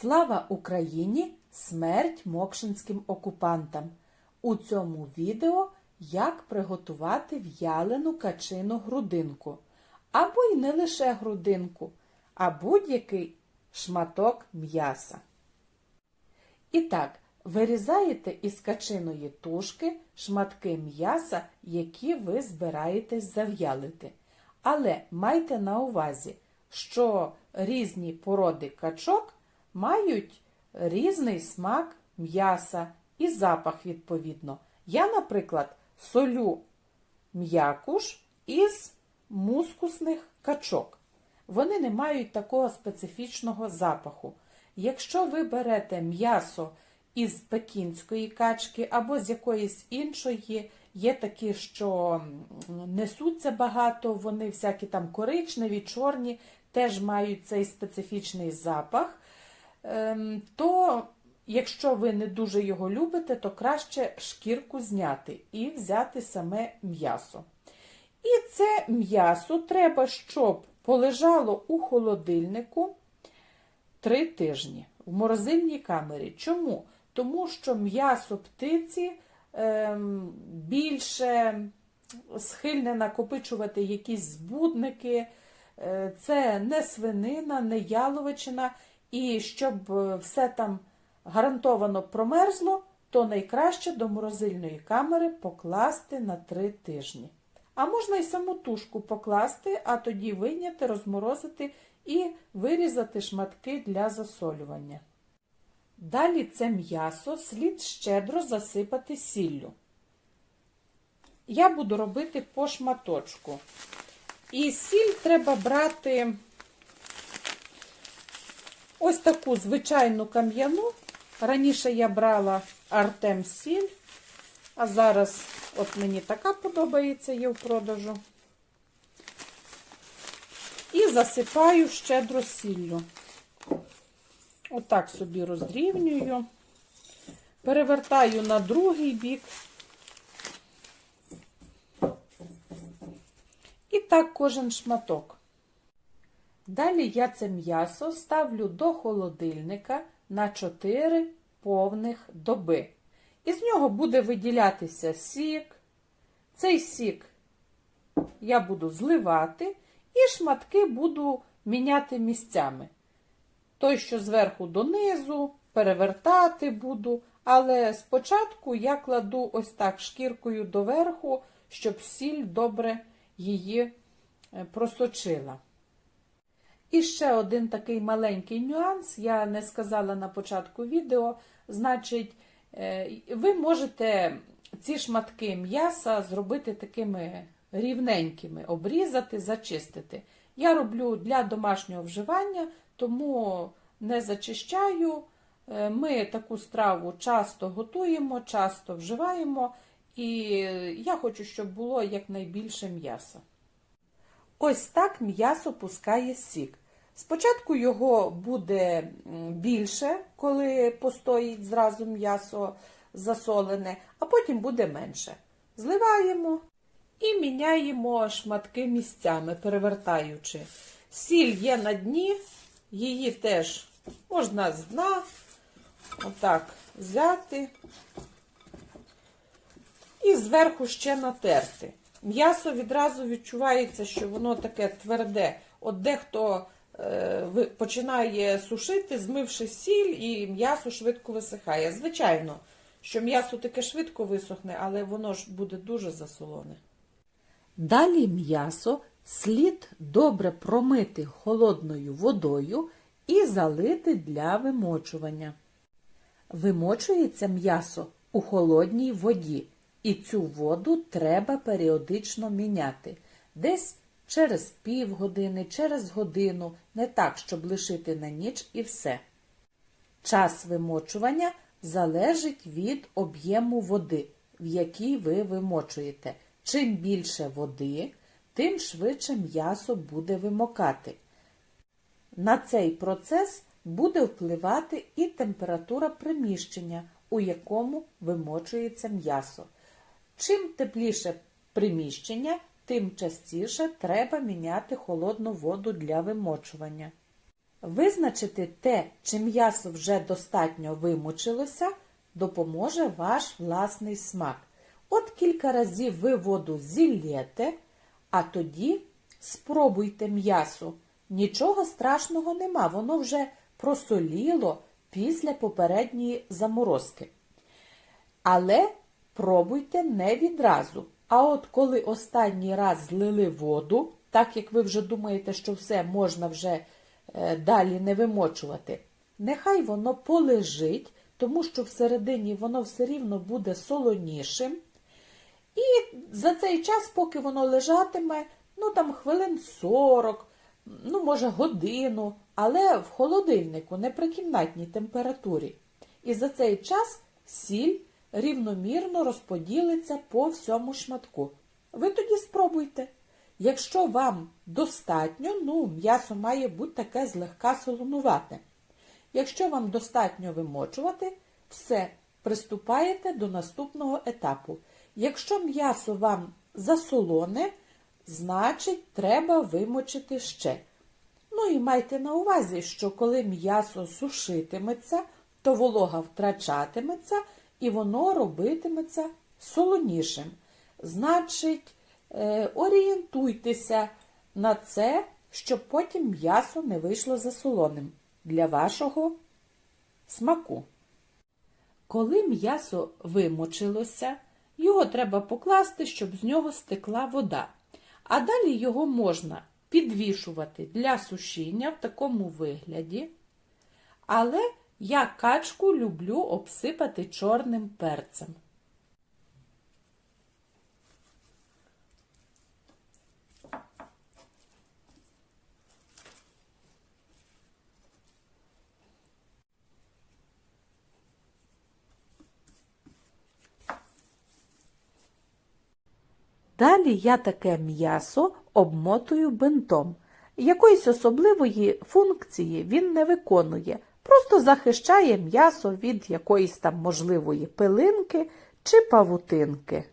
Слава Україні! Смерть мокшинським окупантам! У цьому відео як приготувати в'ялену качину грудинку. Або й не лише грудинку, а будь-який шматок м'яса. І так, вирізаєте із качиної тушки шматки м'яса, які ви збираєтесь зав'ялити. Але майте на увазі, що різні породи качок мають різний смак м'яса і запах відповідно. Я, наприклад, солю м'якуш із мускусних качок. Вони не мають такого специфічного запаху. Якщо ви берете м'ясо із пекінської качки або з якоїсь іншої, є такі, що несуться багато, вони всякі там коричневі, чорні, теж мають цей специфічний запах, то якщо ви не дуже його любите, то краще шкірку зняти і взяти саме м'ясо. І це м'ясо треба, щоб полежало у холодильнику три тижні в морозильній камері. Чому? Тому що м'ясо птиці ем, більше схильне накопичувати якісь збудники, е, це не свинина, не яловичина. І щоб е, все там гарантовано промерзло, то найкраще до морозильної камери покласти на три тижні. А можна і саму тушку покласти, а тоді вийняти, розморозити і вирізати шматки для засолювання. Далі це м'ясо слід щедро засипати сіллю. Я буду робити по шматочку. І сіль треба брати ось таку звичайну кам'яну. Раніше я брала Артем сіль, а зараз от мені така подобається є в продажу. І засипаю щедро сіллю. Отак собі розрівнюю, перевертаю на другий бік. І так кожен шматок. Далі я це м'ясо ставлю до холодильника на 4 повних доби. Із нього буде виділятися сік. Цей сік я буду зливати і шматки буду міняти місцями. Той, що зверху донизу, перевертати буду, але спочатку я кладу ось так шкіркою доверху, щоб сіль добре її е, просочила. І ще один такий маленький нюанс, я не сказала на початку відео, значить, е, ви можете ці шматки м'яса зробити такими рівненькими, обрізати, зачистити. Я роблю для домашнього вживання, тому не зачищаю. Е, Ми таку страву часто готуємо, часто вживаємо, і я хочу, щоб було якнайбільше м'яса. Ось так м'ясо пускає сік. Спочатку його буде більше, коли постоїть зразу м'ясо засолене, а потім буде менше. Зливаємо і міняємо шматки місцями, перевертаючи. Сіль є на дні, її теж можна з дна отак взяти і зверху ще натерти. М'ясо відразу відчувається, що воно таке тверде. От дехто починає сушити, змивши сіль, і м'ясо швидко висихає. Звичайно, що м'ясо таке швидко висохне, але воно ж буде дуже засолоне. Далі м'ясо слід добре промити холодною водою і залити для вимочування. Вимочується м'ясо у холодній воді, і цю воду треба періодично міняти. Десь через півгодини, через годину, не так, щоб лишити на ніч і все. Час вимочування залежить від об'єму води, в якій ви вимочуєте. Чим більше води, тим швидше м'ясо буде вимокати. На цей процес буде впливати і температура приміщення, у якому вимочується м'ясо. Чим тепліше приміщення, тим частіше треба міняти холодну воду для вимочування. Визначити те, чи м'ясо вже достатньо вимочилося, допоможе ваш власний смак. От кілька разів ви воду зіллєте, а тоді спробуйте м'ясо. Нічого страшного нема, воно вже просоліло після попередньої заморозки. Але пробуйте не відразу. А от коли останній раз злили воду, так як ви вже думаєте, що все можна вже е, далі не вимочувати, нехай воно полежить, тому що всередині воно все рівно буде солонішим. І за цей час, поки воно лежатиме, ну там хвилин 40, ну, може, годину, але в холодильнику, не при кімнатній температурі. І за цей час сіль рівномірно розподілиться по всьому шматку. Ви тоді спробуйте. Якщо вам достатньо, ну, м'ясо має бути таке злегка солонувате. Якщо вам достатньо вимочувати, все, приступаєте до наступного етапу. Якщо м'ясо вам засолоне, значить треба вимочити ще. Ну і майте на увазі, що коли м'ясо сушитиметься, то волога втрачатиметься і воно робитиметься солонішим. Значить, е, орієнтуйтеся на це, щоб потім м'ясо не вийшло засолоним для вашого смаку. Коли м'ясо вимочилося, його треба покласти, щоб з нього стекла вода. А далі його можна підвішувати для сушіння в такому вигляді. Але я качку люблю обсипати чорним перцем. Далі я таке м'ясо обмотую бинтом. Якоїсь особливої функції він не виконує, просто захищає м'ясо від якоїсь там можливої пилинки чи павутинки.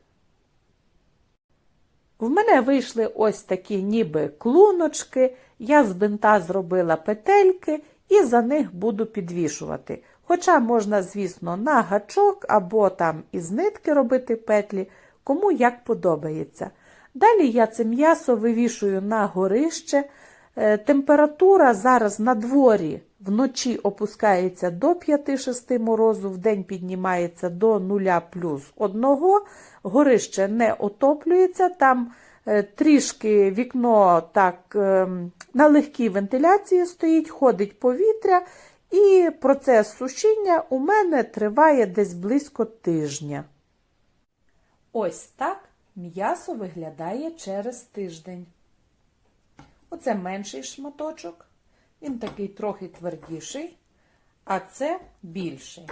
В мене вийшли ось такі ніби клуночки, я з бинта зробила петельки і за них буду підвішувати. Хоча можна, звісно, на гачок або там із нитки робити петлі, кому як подобається. Далі я це м'ясо вивішую на горище. Е, Температура зараз на дворі вночі опускається до 5-6 морозу, вдень піднімається до 0 плюс 1. Горище не отоплюється, там е, трішки вікно так е, на легкій вентиляції стоїть, ходить повітря, і процес сушіння у мене триває десь близько тижня. Ось так м'ясо виглядає через тиждень. Оце менший шматочок, він такий трохи твердіший, а це більший.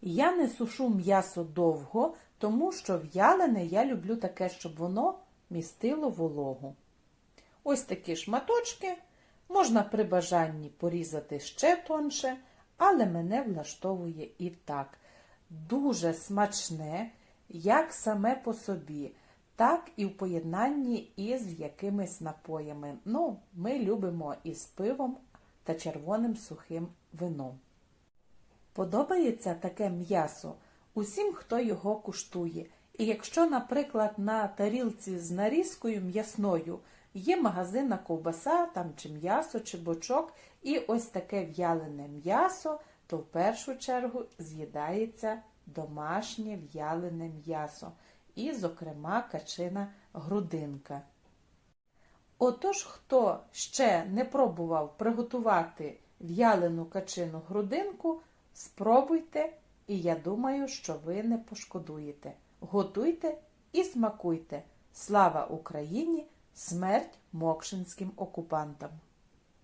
Я не сушу м'ясо довго, тому що в'ялене я люблю таке, щоб воно містило вологу. Ось такі шматочки можна при бажанні порізати ще тонше, але мене влаштовує і так. Дуже смачне, як саме по собі так і в поєднанні із якимись напоями. Ну, ми любимо із пивом та червоним сухим вином. Подобається таке м'ясо усім, хто його куштує. І якщо, наприклад, на тарілці з нарізкою м'ясною є магазинна ковбаса, там чи м'ясо, чи бочок, і ось таке в'ялене м'ясо, то в першу чергу з'їдається домашнє в'ялене м'ясо і, зокрема, качина грудинка. Отож, хто ще не пробував приготувати в'ялену качину грудинку, спробуйте, і я думаю, що ви не пошкодуєте. Готуйте і смакуйте. Слава Україні! Смерть мокшинським окупантам!